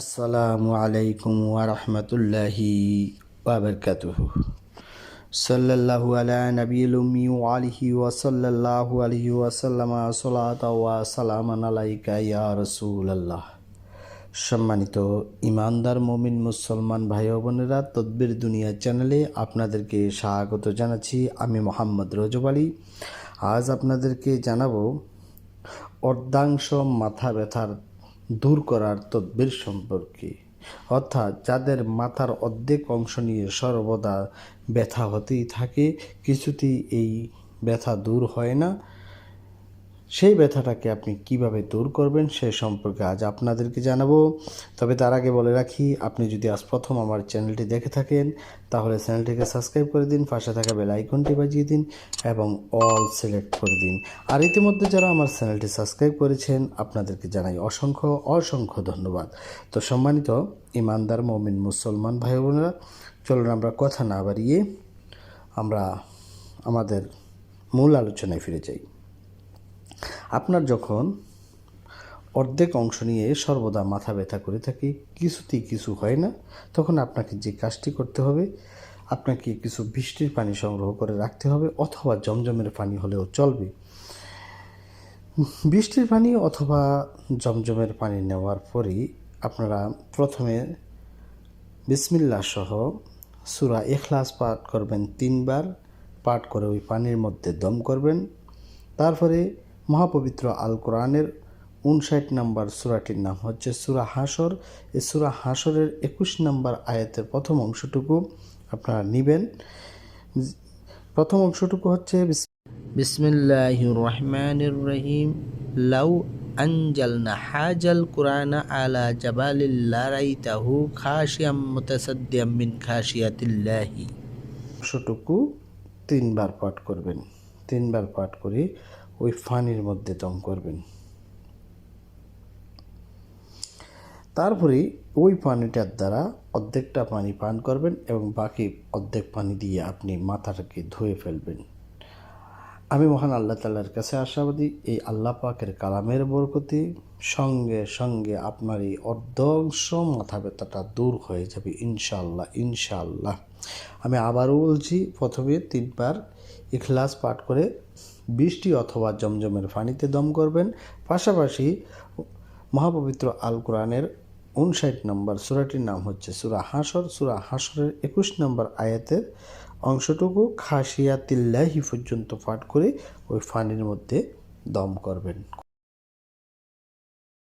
আসসালামু আলাইকুম ওয়ারহমতুল্লাহি ওয়াবারকাতুহু সাল্লাল্লাহু আলা নবিয়িল উম্মি ওয়া আলিহি ওয়া সাল্লাল্লাহু আলাইহি ওয়া সাল্লামা সালাতা ওয়া সালামান আলাইকা ইয়া রাসূলুল্লাহ। সম্মানিত ইমানদার মুমিন মুসলমান ভাই বোনেরা, তদ্বির দুনিয়া চ্যানেলে আপনাদেরকে স্বাগত জানাচ্ছি। আমি মোহাম্মদ রজব আলী। আজ আপনাদেরকে জানাব অর্ধাংশ মাথা ব্যথার দূর করার তদ্বির সম্পর্কে। অর্থাৎ যাদের মাথার অর্ধেক অংশ নিয়ে সর্বদা ব্যথা হতেই থাকে, কিছুতেই এই ব্যথা দূর হয় না। সেই ব্যথাটাকে আপনি কীভাবে দূর করবেন সে সম্পর্কে আজ আপনাদেরকে জানাব। তবে তার আগে বলে রাখি, আপনি যদি আজ প্রথম আমার চ্যানেলটি দেখে থাকেন, তাহলে চ্যানেলটিকে সাবস্ক্রাইব করে দিন, পাশে থাকা বেল আইকনটি বাজিয়ে দিন এবং অল সিলেক্ট করে দিন। আর ইতিমধ্যে যারা আমার চ্যানেলটি সাবস্ক্রাইব করেছেন, আপনাদেরকে জানাই অসংখ্য অসংখ্য ধন্যবাদ। তো সম্মানিত ইমানদার, মমিন, মুসলমান ভাই বোনেরা চলুন আমরা কথা না বাড়িয়ে আমরা আমাদের মূল আলোচনায় ফিরে যাই। আপনার যখন অর্ধেক অংশ নিয়ে সর্বদা মাথা ব্যথা করে থাকে, কিছুতেই কিছু হয় না, তখন আপনাকে যে কাজটি করতে হবে, আপনাকে কিছু বৃষ্টির পানি সংগ্রহ করে রাখতে হবে অথবা জমজমের পানি হলেও চলবে। বৃষ্টির পানি অথবা জমজমের পানি নেওয়ার পরেই আপনারা প্রথমে বিসমিল্লা সহ সুরা এখলাস পাঠ করবেন তিনবার, পাঠ করে ওই পানির মধ্যে দম করবেন। তারপরে মহাপবিত্র আল কোরআনের উনষাট নম্বর সুরাটির নাম হচ্ছে সুরা হাসর এই সুরা হাসরের একুশ নম্বর আয়াতের প্রথম অংশটুকু আপনারা নেবেন। প্রথম অংশটুকু হচ্ছে বিসমিল্লাহ রহমান রহিম। লাউ আনজালনা হাজাল কোরআন আলা জাবালিল্লা রাইতাহু খাশিয়াম মুতাসাদ্দিয়াম মিন খাশিয়াতিল্লাহি। অংশটুকু তিনবার পাঠ করবেন। তিনবার পাঠ করে, ওই ফানির মধ্যে দম করবেন। তারপরে ওই পানিটার দ্বারা অর্ধেকটা পানি পান করবেন এবং বাকি অর্ধেক পানি দিয়ে আপনি মাথাটাকে ধুয়ে ফেলবেন। আমি মহান আল্লাহ তাল্লার কাছে আশাবাদী, এই আল্লাহ পাকের কালামের বরকতে সঙ্গে সঙ্গে আপনার এই অর্ধাংশ মাথা ব্যথাটা দূর হয়ে যাবে ইনশাল্লাহ ইনশাল্লাহ আমি আবারও বলছি, প্রথমে তিনবার ইখলাস পাঠ করে বৃষ্টি অথবা জমজমের পানিতে দম করবেন। পাশাপাশি মহাপবিত্র আল কোরআনের উনষাট নম্বর সুরাটির নাম হচ্ছে সুরা হাসর সুরা হাসরের একুশ নম্বর আয়াতের অংশটুকু খাসিয়া খাসিয়াতিল্লাহি পর্যন্ত পাঠ করে ওই ফানির মধ্যে দম করবেন।